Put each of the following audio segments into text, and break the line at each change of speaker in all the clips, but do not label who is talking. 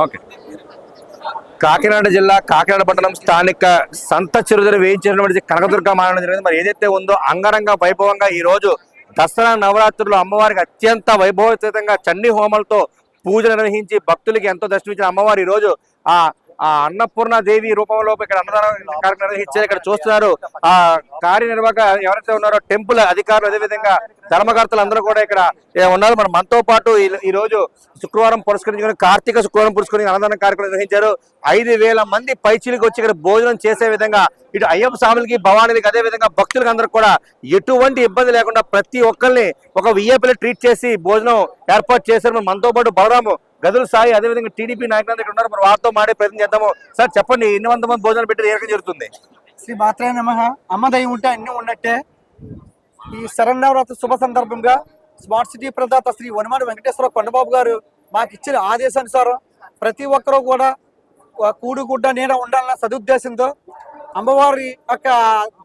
Okay. Kakinada జిల్లా కాకినాడ పట్టణం స్థానిక సంత చెరువుదర వేయించినటువంటి కనకదుర్గ మారడం జరిగింది. మరి ఏదైతే ఉందో అంగరంగ వైభవంగా ఈ రోజు దసరా నవరాత్రులు అమ్మవారికి అత్యంత వైభవోపేతంగా చండీ హోమాలతో పూజలు నిర్వహించి భక్తులకి ఎంతో దర్శనమిచ్చిన అమ్మవారు ఈరోజు రోజు ఆ ఆ అన్నపూర్ణ దేవి రూపంలో ఇక్కడ అన్నదానం కార్యక్రమం నిర్వహించారు. ఇక్కడ చూస్తున్నారు. ఆ కార్యనిర్వాహక ఎవరైతే ఉన్నారో టెంపుల్ అధికారులు అదేవిధంగా ధర్మకర్తలు అందరూ కూడా ఇక్కడ ఏ, ఉన్నారు. మన మనతో పాటు ఈ- ఈ రోజు శుక్రవారం పురస్కరించుకుని కార్తీక శుక్రవారం పురస్కరించి అన్నదాన కార్యక్రమం నిర్వహించారు. ఐదు వేల మంది పైచీలకు వచ్చి ఇక్కడ భోజనం చేసే విధంగా ఇటు అయ్యప్ప స్వాములకి భవానీలకి అదే విధంగా భక్తులకు అందరికి కూడా ఎటువంటి ఇబ్బంది లేకుండా ప్రతి ఒక్కరిని ఒక విఐపీలో ట్రీట్ చేసి భోజనం ఏర్పాటు చేశారు. మనతో పాటు బలరాము గదుల సాయి అదేవిధంగా టీడీపీ నాయకులు ఇక్కడ ఉన్నారు. మరి వారితో మాడే ప్రయత్నం చేద్దాము. సార్ చెప్పండి ఎన్ని వంద మంది భోజనాలు పెట్టి ఏ జరుగుతుంది.
శ్రీ మాత్రే నమ. అమ్మ దయ ఉంటే అన్ని ఉన్నట్టే. ఈ శరణవరాత్రి శుభ సందర్భంగా స్మార్ట్ సిటీ ప్రదాత శ్రీ వనమాడి వెంకటేశ్వర కొండబాబు గారు మాకు ఇచ్చిన ఆదేశానుసారం ప్రతి ఒక్కరూ కూడా కూడుగుడ్డ నీడ ఉండాలన్న సదుద్దేశంతో అమ్మవారి యొక్క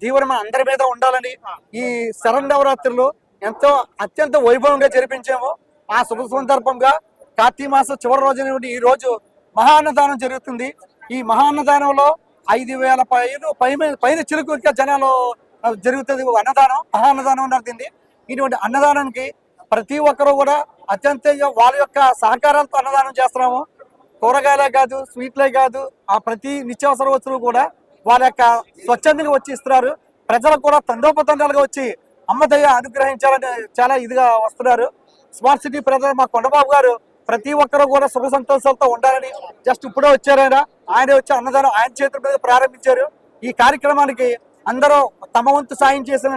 జీవనం అందరి మీద ఉండాలని ఈ శరణవరాత్రులు ఎంతో అత్యంత వైభవంగా జరిపించాము. ఆ శుభ సందర్భంగా కార్తీక మాసం చివరి రోజు ఈ రోజు మహాన్నదానం జరుగుతుంది. ఈ మహాన్నదానంలో ఐదు వేల పైన పైన పైన చిలుకు జనాలు జరుగుతుంది అన్నదానం మహాన్నదానం జరిగింది ఇటువంటి అన్నదానానికి ప్రతి ఒక్కరూ కూడా అత్యంత వాళ్ళ యొక్క సహకారాలతో అన్నదానం చేస్తున్నాము. కూరగాయలే కాదు స్వీట్లే కాదు ఆ ప్రతి నిత్యావసర వస్తువులు కూడా వాళ్ళ యొక్క స్వచ్ఛందంగా వచ్చి ఇస్తున్నారు. ప్రజలకు కూడా తండోపతండాలుగా వచ్చి అమ్మదయ్య అనుగ్రహించాలని చాలా ఇదిగా వస్తున్నారు. స్మార్ట్ సిటీ ప్రజలు మా కొండబాబు గారు ప్రతి ఒక్కరూ కూడా సుఖ సంతోషాలతో ఉండాలని జస్ట్ ఇప్పుడే వచ్చారు ఆయన. ఆయన వచ్చి అన్నదానం ఆయన చేతుల మీద ప్రారంభించారు. ఈ కార్యక్రమానికి అందరూ తమ వంతు సాయం చేసిన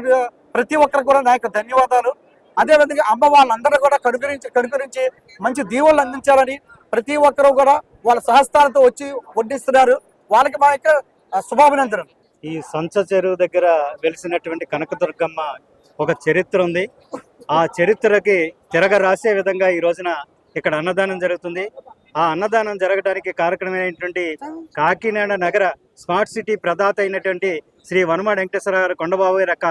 ప్రతి ఒక్కరు కూడా నా యొక్క ధన్యవాదాలు. అదే విధంగా అమ్మ వాళ్ళందరూ కూడా కనుకరించి కనుకరించి మంచి దీవులు అందించాలని ప్రతి ఒక్కరూ కూడా వాళ్ళ సహస్థానంతో వచ్చి వడ్డిస్తున్నారు. వాళ్ళకి మా యొక్క ఆ, శుభాభినందనలు.
ఈ సంచ చెరువు దగ్గర వెలిసినటువంటి కనకదుర్గమ్మ ఒక చరిత్ర ఉంది. ఆ చరిత్రకి తిరగ రాసే విధంగా ఈ రోజున ఇక్కడ అన్నదానం జరుగుతుంది. ఆ అన్నదానం జరగడానికి కారకమైనటువంటి కాకినాడ నగర స్మార్ట్ సిటీ ప్రదాత అయినటువంటి శ్రీ వనమాడ వెంకటేశ్వర గారు కొండబాబు యొక్క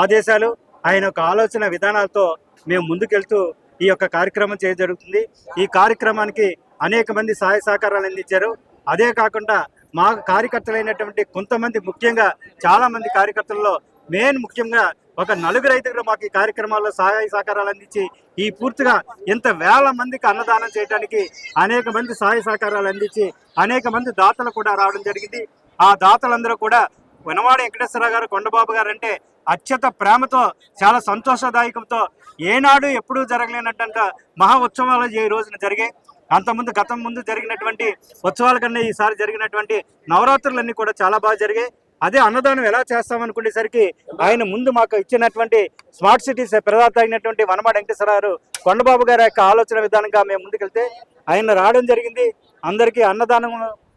ఆదేశాలు ఆయన యొక్క ఆలోచన విధానాలతో మేము ముందుకెళ్తూ ఈ యొక్క కార్యక్రమం చేయ జరుగుతుంది. ఈ కార్యక్రమానికి అనేక మంది సహాయ సహకారాలు అందించారు. అదే కాకుండా మా కార్యకర్తలైనటువంటి కొంతమంది ముఖ్యంగా చాలామంది కార్యకర్తల్లో మెయిన్ ముఖ్యంగా ఒక నలుగురు ఐదుగురు మాకు ఈ కార్యక్రమాల్లో సహాయ సహకారాలు అందించి ఈ పూర్తిగా ఇంత వేల మందికి అన్నదానం చేయడానికి అనేక మంది సహాయ సహకారాలు అందించి అనేక మంది దాతలు కూడా రావడం జరిగింది. ఆ దాతలందరూ కూడా వనవాడ వెంకటేశ్వర గారు కొండబాబు గారు అంటే అత్యంత ప్రేమతో చాలా సంతోషదాయకంతో ఏనాడు ఎప్పుడూ జరగలేనట్టంట మహా ఉత్సవాలు ఈ రోజున జరిగాయి. అంతకుముందు గతం ముందు జరిగినటువంటి ఉత్సవాల కన్నా ఈసారి జరిగినటువంటి నవరాత్రులన్నీ కూడా చాలా బాగా జరిగాయి. అదే అన్నదానం ఎలా చేస్తామనుకునేసరికి ఆయన ముందు మాకు ఇచ్చినటువంటి స్మార్ట్ సిటీస్ ప్రదాత అయినటువంటి వనమాడ వెంకటేశ్వర గారు కొండబాబు గారి యొక్క ఆలోచన విధానంగా మేము ముందుకెళ్తే ఆయన రావడం జరిగింది. అందరికీ అన్నదానం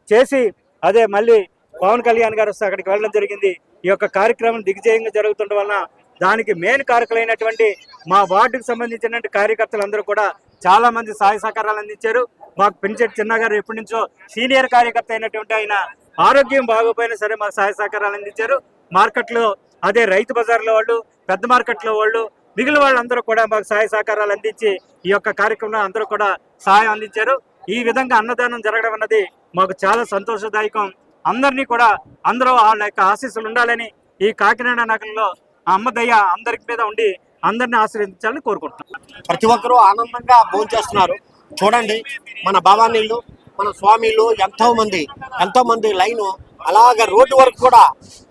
చేసి అదే మళ్ళీ పవన్ కళ్యాణ్ గారు వస్తే అక్కడికి వెళ్ళడం జరిగింది. ఈ యొక్క కార్యక్రమం దిగ్జయంగా జరుగుతుండడం వలన దానికి మెయిన్ కారకులైనటువంటి మా వార్డుకు సంబంధించినటువంటి కార్యకర్తలందరూ కూడా చాలా మంది సహాయ సహకారాలు అందించారు. మాకు పెంచెట్ చిన్న గారు ఎప్పటి నుంచో సీనియర్ కార్యకర్త అయినటువంటి ఆయన ఆరోగ్యం బాగోపోయినా సరే మాకు సహాయ సహకారాలు అందించారు. మార్కెట్లో అదే రైతు బజార్లో వాళ్ళు పెద్ద మార్కెట్లో వాళ్ళు మిగిలిన వాళ్ళందరూ కూడా మాకు సహాయ సహకారాలు అందించి ఈ యొక్క కార్యక్రమం అందరూ కూడా సహాయం అందించారు. ఈ విధంగా అన్నదానం జరగడం అన్నది మాకు చాలా సంతోషదాయకం. అందరినీ కూడా అందరూ వాళ్ళ యొక్క ఆశీస్సులు ఉండాలని ఈ కాకినాడ నగరంలో ఆ అమ్మ అందరికి మీద ఉండి అందరిని ఆశ్రయించాలని కోరుకుంటున్నాను
ప్రతి ఒక్కరూ ఆనందంగా భోజనం చేస్తున్నారు చూడండి మన భవానీళ్ళు మన స్వామిలు ఎంతో మంది ఎంతో మంది లైన్ అలాగ రోడ్డు వరకు కూడా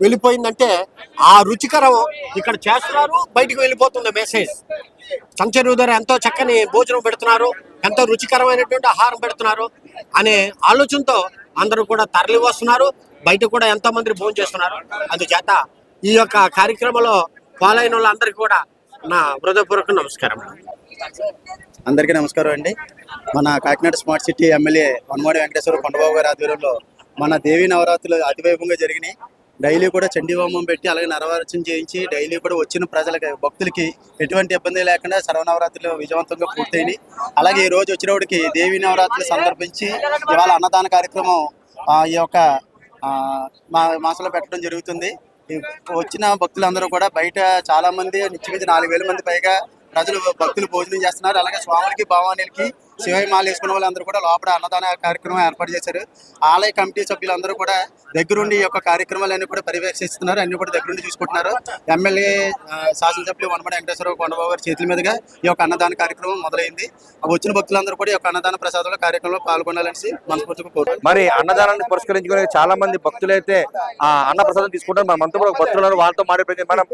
వెళ్ళిపోయిందంటే ఆ రుచికరం ఇక్కడ చేస్తున్నారు బయటకు వెళ్ళిపోతుంది మెసేజ్ సంచరు దగ్గర ఎంతో చక్కని భోజనం పెడుతున్నారు ఎంతో రుచికరమైనటువంటి ఆహారం పెడుతున్నారు అనే ఆలోచనతో అందరూ కూడా తరలి వస్తున్నారు బయట కూడా ఎంతో మంది భోజనం చేస్తున్నారు. అందుచేత ఈ యొక్క కార్యక్రమంలో పాలైన వాళ్ళందరికీ కూడా నా హృదయపూర్వక నమస్కారం.
అందరికీ నమస్కారం అండి. మన Kakinada smart city MLA Vanamadi Venkateswara Kondababu గారి ఆధ్వర్యంలో మన దేవీ నవరాత్రులు అతివైభవంగా జరిగినాయి. డైలీ కూడా చండీహోమం పెట్టి అలాగే నరవరచన చేయించి డైలీ కూడా వచ్చిన ప్రజలకి భక్తులకి ఎటువంటి ఇబ్బంది లేకుండా సర్వనవరాత్రులు విజయవంతంగా పూర్తయినాయి. అలాగే ఈ రోజు వచ్చినప్పటికి దేవీ నవరాత్రులు సందర్భించి ఇవాళ అన్నదాన కార్యక్రమం ఆ, ఈ యొక్క ఆ, మా మాసంలో పెట్టడం జరుగుతుంది. వచ్చిన భక్తులందరూ కూడా బయట చాలా మంది నిత్యమించి నాలుగు వేల మంది పైగా ప్రజలు భక్తులు భోజనం చేస్తున్నారు. అలాగే స్వాములకి భావానికి శివయ్య మాల వేసుకున్న వాళ్ళందరూ కూడా లోపల అన్నదాన కార్యక్రమం ఏర్పాటు చేశారు. ఆలయ కమిటీ సభ్యులందరూ కూడా దగ్గరుండి ఈ యొక్క కార్యక్రమాలన్నీ కూడా పర్యవేక్షిస్తున్నారు. అన్ని కూడా దగ్గరుండి చూసుకుంటున్నారు. ఎమ్మెల్యే శాసనసభ్యులు వనమడి వెంకటేశ్వరరావు కొండబాబు గారి చేతుల మీదుగా ఈ యొక్క అన్నదాన కార్యక్రమం మొదలైంది. వచ్చిన భక్తులందరూ కూడా ఈ యొక్క అన్నదాన ప్రసాదంలో కార్యక్రమంలో పాల్గొనాలని మనస్ఫూర్తిగా కోరుకుంటున్నాను
మరి అన్నదానాన్ని పురస్కరించుకుని చాలా మంది భక్తులైతే ఆ అన్న ప్రసాదం తీసుకుంటారు. మన మనతో వాళ్ళతో మాట్లాడే మనం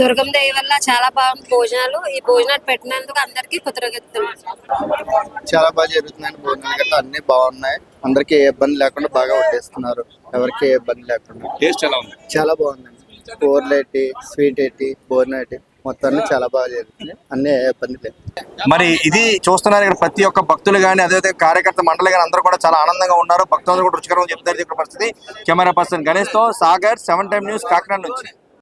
దుర్గం దయ వల్ల చాలా బాగుంది భోజనాలు. ఈ భోజనాలు పెట్టినందుకు అందరికీ కృతజ్ఞతలు.
చాలా బాగా జరుగుతుందండి భోజనాలు గట్రా అన్ని బాగున్నాయి. అందరికి ఏ ఇబ్బంది లేకుండా బాగా వడ్డిస్తున్నారు. ఎవరికి ఏ ఇబ్బంది లేకుండా.
టేస్ట్ ఎలా ఉంది?
చాలా బాగుందండి. కూరలు ఏంటి స్వీట్ ఏంటి భోజనం ఏంటి మొత్తం అన్ని చాలా బాగా జరుగుతుంది అన్ని ఏ ఇబ్బంది లేదు.
మరి ఇది చూస్తున్నారు ఇక్కడ ప్రతి ఒక్క భక్తులు కానీ అదే కార్యకర్త మండలి కానీ అందరూ కూడా చాలా ఆనందంగా ఉన్నారు. భక్తులందరూ కూడా రుచికరంగా చెప్తారు ఇక్కడ పరిస్థితి. Camera person గణేష్తో Sagar seven time news Kakinada నుంచి.